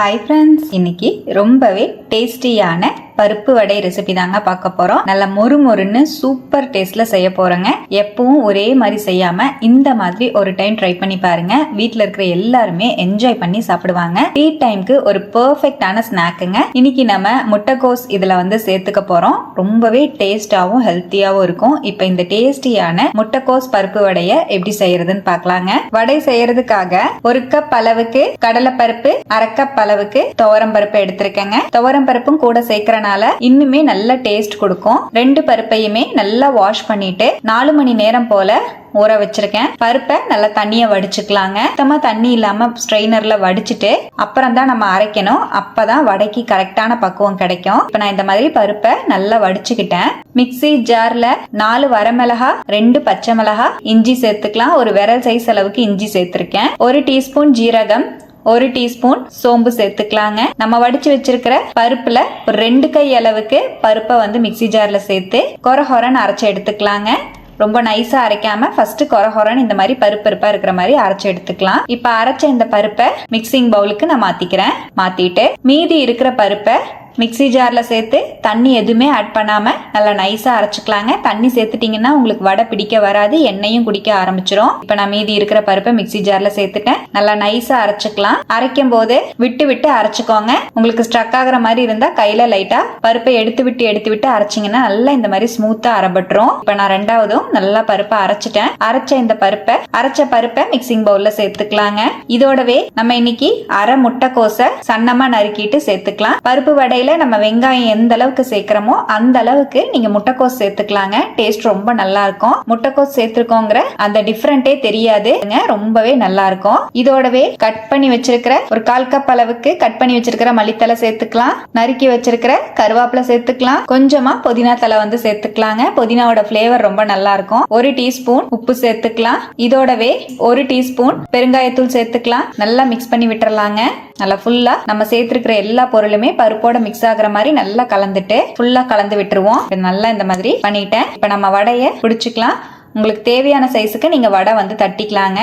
Hi friends இன்னைக்கு ரொம்பவே டேஸ்டியான பருப்பு வடை ரெசிபி தாங்க பார்க்க போறோம். நல்ல மொறு மொறுன்னு சூப்பர் டேஸ்ட்ல செய்ய போறோங்க. எப்பவும் ஒரே மாதிரி செய்யாம இந்த மாதிரி ஒரு டைம் ட்ரை பண்ணி பாருங்க. வீட்டில் இருக்கிற எல்லாருமே என்ஜாய் பண்ணி சாப்பிடுவாங்க. டீ டைம்க்கு ஒரு பெர்ஃபெக்டான ஸ்நாக்குங்க இன்னைக்கு நம்ம முட்டைக்கோஸ் இதுல வந்து சேர்த்துக்க போறோம். ரொம்பவே டேஸ்டாவும் ஹெல்த்தியாவும் இருக்கும். இப்போ இந்த டேஸ்டியான முட்டைக்கோஸ் பருப்பு வடைய எப்படி செய்யறதுன்னு பார்க்கலாங்க. வடை செய்யறதுக்காக ஒரு கப் அளவுக்கு கடலை பருப்பு அரை கப் அளவுக்கு துவரம் பருப்பு எடுத்திருக்கேங்க. துவரம் பருப்பும் கூட சேர்க்கறனால இன்னுமே நல்ல டேஸ்ட் கொடுக்கும். ரெண்டு பருப்பையுமே நல்லா வாஷ் பண்ணிட்டு நாலு மணி நேரம் போல ஊற வச்சிருக்கேன். பருப்பை நல்லா தண்ணியை வடிச்சுக்கலாங்க. சுத்தமா தண்ணி இல்லாம ஸ்ட்ரெயினர்ல வடிச்சிட்டு அப்புறம் தான் நம்ம அரைக்கணும். அப்பதான் வடைக்கு கரெக்டான பக்குவம் கிடைக்கும். இப்ப நான் இந்த மாதிரி பருப்பை நல்லா வடிச்சுக்கிட்டேன். மிக்ஸி ஜார்ல நாலு வரமிளகா ரெண்டு பச்சை மிளகா இஞ்சி சேர்த்துக்கலாம். ஒரு விரல் சைஸ் அளவுக்கு இஞ்சி சேர்த்திருக்கேன். ஒரு டீஸ்பூன் ஜீரகம் ஒரு டீஸ்பூன் சோம்பு சேர்த்துக்கலாங்க. நம்ம வடிச்சு வச்சிருக்கிற பருப்புல ஒரு ரெண்டு கை அளவுக்கு பருப்பை வந்து மிக்சி ஜார்ல சேர்த்து கொர கொரன்னு அரைச்சு எடுத்துக்கலாங்க. ரொம்ப நைஸா அரைக்காம ஃபர்ஸ்ட் கொர இந்த மாதிரி பருப்பு பருப்பா இருக்கிற மாதிரி அரைச்சு எடுத்துக்கலாம். இப்ப அரைச்ச இந்த பருப்பை மிக்சிங் பவுலுக்கு நான் மாத்திக்கிறேன். மாத்திட்டு மீதி இருக்கிற பருப்பை மிக்ஸி ஜாரில் சேர்த்து தண்ணி எதுவுமே ஆட் பண்ணாமல் நல்லா நைஸாக அரைச்சிக்கலாங்க. தண்ணி சேர்த்துட்டிங்கன்னா உங்களுக்கு வடை பிடிக்க வராது எண்ணெயும் குடிக்க ஆரம்பிச்சிரும். இப்போ நான் மீதி இருக்கிற பருப்பை மிக்ஸி ஜாரில் சேர்த்துட்டேன். நல்லா நைஸாக அரைச்சிக்கலாம். அரைக்கும் போது விட்டு விட்டு அரைச்சிக்கோங்க. உங்களுக்கு ஸ்ட்ரக் ஆகிற மாதிரி இருந்தால் கையில் லைட்டாக பருப்பை எடுத்து விட்டு எடுத்து விட்டு அரைச்சிங்கன்னா நல்லா இந்த மாதிரி ஸ்மூத்தாக அரைபட்டுரும். இப்போ நான் ரெண்டாவதும் நல்லா பருப்பை அரைச்சிட்டேன். அரைச்ச இந்த பருப்பை அரைச்ச பருப்பை மிக்சிங் பவுலில் சேர்த்துக்கலாங்க. இதோடவே நம்ம இன்னைக்கு அரை முட்டைக்கோசை சன்னமாக நறுக்கிட்டு சேர்த்துக்கலாம். பருப்பு வடை வடையில நம்ம வெங்காயம் எந்த அளவுக்கு சேர்க்கிறோமோ அந்த அளவுக்கு நீங்க முட்டைக்கோஸ் சேர்த்துக்கலாங்க. டேஸ்ட் ரொம்ப நல்லா இருக்கும். முட்டைக்கோஸ் சேர்த்துருக்கோங்கிற அந்த டிஃப்ரெண்டே தெரியாது. ரொம்பவே நல்லா இருக்கும். இதோடவே கட் பண்ணி வச்சிருக்கிற ஒரு கால் கப் அளவுக்கு கட் பண்ணி வச்சிருக்கிற மல்லித்தலை சேர்த்துக்கலாம். நறுக்கி வச்சிருக்கிற கருவேப்பிலை சேர்த்துக்கலாம். கொஞ்சமா புதினா தலை வந்து சேர்த்துக்கலாங்க. புதினாவோட ஃபிளேவர் ரொம்ப நல்லா இருக்கும். ஒரு டீஸ்பூன் உப்பு சேர்த்துக்கலாம். இதோடவே ஒரு டீஸ்பூன் பெருங்காயத்தூள் சேர்த்துக்கலாம். நல்லா மிக்ஸ் பண்ணி விட்டுறலாங்க. நல்லா ஃபுல்லா நம்ம சேர்த்துருக்கிற எல்லா பொருளுமே பருப்போட மிக்ஸ் ஆகுற மாதிரி நல்லா கலந்துட்டு ஃபுல்லா கலந்து விட்டுருவோம். நல்லா இந்த மாதிரி பண்ணிட்டேன். இப்ப நம்ம வடையை பிடிச்சிக்கலாம். உங்களுக்கு தேவையான சைஸுக்கு நீங்க வடை வந்து தட்டிக்கலாங்க.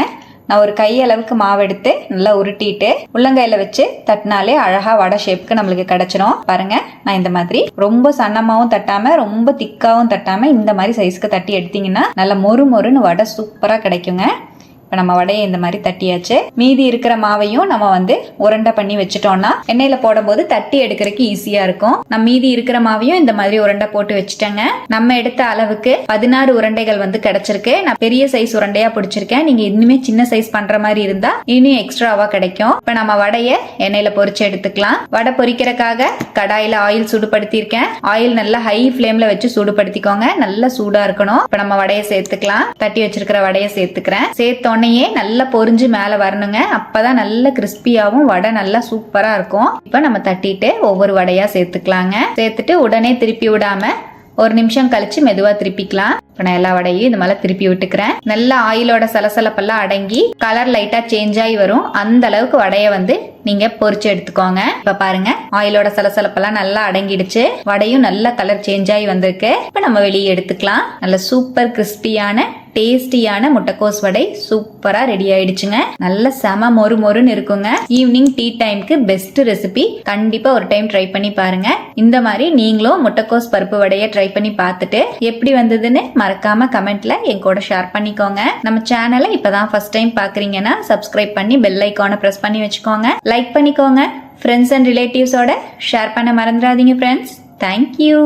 நான் ஒரு கை அளவுக்கு மாவு எடுத்து நல்லா உருட்டிட்டு உள்ளங்கையில வச்சு தட்டினாலே அழகா வடை ஷேப்புக்கு நம்மளுக்கு கிடச்சிரும். பாருங்க நான் இந்த மாதிரி ரொம்ப சன்னமாவும் தட்டாம ரொம்ப திக்காவும் தட்டாம இந்த மாதிரி சைஸ்க்கு தட்டி எடுத்தீங்கன்னா நல்லா மொறு மொறுன்னு வடை சூப்பரா கிடைக்குங்க. இப்போ நம்ம வடையை இந்த மாதிரி தட்டியாச்சு. மீதி இருக்கிற மாவையும் நம்ம வந்து உருண்டை பண்ணி வச்சுட்டோம்னா எண்ணெயில போடும்போது தட்டி எடுக்கிறதுக்கு ஈஸியாக இருக்கும். நம்ம மீதி இருக்கிற மாவையும் இந்த மாதிரி உருண்டை போட்டு வச்சுட்டேங்க. நம்ம எடுத்த அளவுக்கு பதினாறு உருண்டைகள் வந்து கிடைச்சிருக்கு. நான் பெரிய சைஸ் உருண்டையாக பிடிச்சிருக்கேன். நீங்க இன்னுமே சின்ன சைஸ் பண்ற மாதிரி இருந்தா இன்னும் எக்ஸ்ட்ராவா கிடைக்கும். இப்போ நம்ம வடையை எண்ணெயில பொறிச்சு எடுத்துக்கலாம். வடை பொறிக்கிறக்காக கடாயில ஆயில் சூடுபடுத்தியிருக்கேன். ஆயில் நல்லா ஹை ஃப்ளேமில் வச்சு சூடுபடுத்திக்கோங்க. நல்லா சூடா இருக்கணும். இப்போ நம்ம வடையை சேர்த்துக்கலாம். தட்டி வச்சிருக்கிற வடையை சேர்த்துக்கிறேன். சேர்த்தோம் உடனேயே நல்லா பொறிஞ்சு மேலே வரணுங்க. அப்பதான் நல்ல கிறிஸ்பியாகவும் வடை நல்லா சூப்பரா இருக்கும். இப்போ நம்ம தட்டிட்டு ஒவ்வொரு வடையா சேர்த்துக்கலாங்க. சேர்த்துட்டு உடனே திருப்பி விடாம ஒரு நிமிஷம் கழிச்சு மெதுவா திருப்பிக்கலாம். இப்போ நான் எல்லா வடையும் இந்த மாதிரி திருப்பி விட்டுக்கிறேன். நல்லா ஆயிலோட சலசலப்பெல்லாம் அடங்கி கலர் லைட்டா சேஞ்ச் ஆகி வரும். அந்த அளவுக்கு வடைய வந்து நீங்க பொறிச்சு எடுத்துக்கோங்க. இப்ப பாருங்க ஆயிலோட சலசலப்பெல்லாம் நல்லா அடங்கிடுச்சு. வடையும் நல்ல கலர் சேஞ்ச் ஆகி வந்திருக்கு. இப்ப நம்ம வெளியே எடுத்துக்கலாம். நல்ல சூப்பர் கிறிஸ்பியான டேஸ்டியான முட்டைக்கோஸ் வடை சூப்பரா ரெடி ஆயிடுச்சுங்க. நல்ல செம மொறு மொறுன்னு இருக்குங்க. ஈவினிங் டீ டைம்க்கு பெஸ்ட் ரெசிபி கண்டிப்பா ஒரு டைம் ட்ரை பண்ணி பாருங்க. இந்த மாதிரி நீங்களும் முட்டைக்கோஸ் பருப்பு வடைய ட்ரை பண்ணி பார்த்துட்டு எப்படி வந்ததுன்னு மறக்காம கமெண்ட்ல என் கூட ஷேர் பண்ணிக்கோங்க. நம்ம சேனலை இப்பதான் ஃபர்ஸ்ட் டைம் பாக்குறீங்கன்னா சப்ஸ்கிரைப் பண்ணி பெல் ஐக்கானை பிரஸ் பண்ணி வச்சுக்கோங்க. லைக் பண்ணிக்கோங்க. ஃப்ரெண்ட்ஸ் அண்ட் ரிலேட்டிவ்ஸோட ஷேர் பண்ண மறந்துடாதீங்க ஃப்ரெண்ட்ஸ் தேங்க்யூ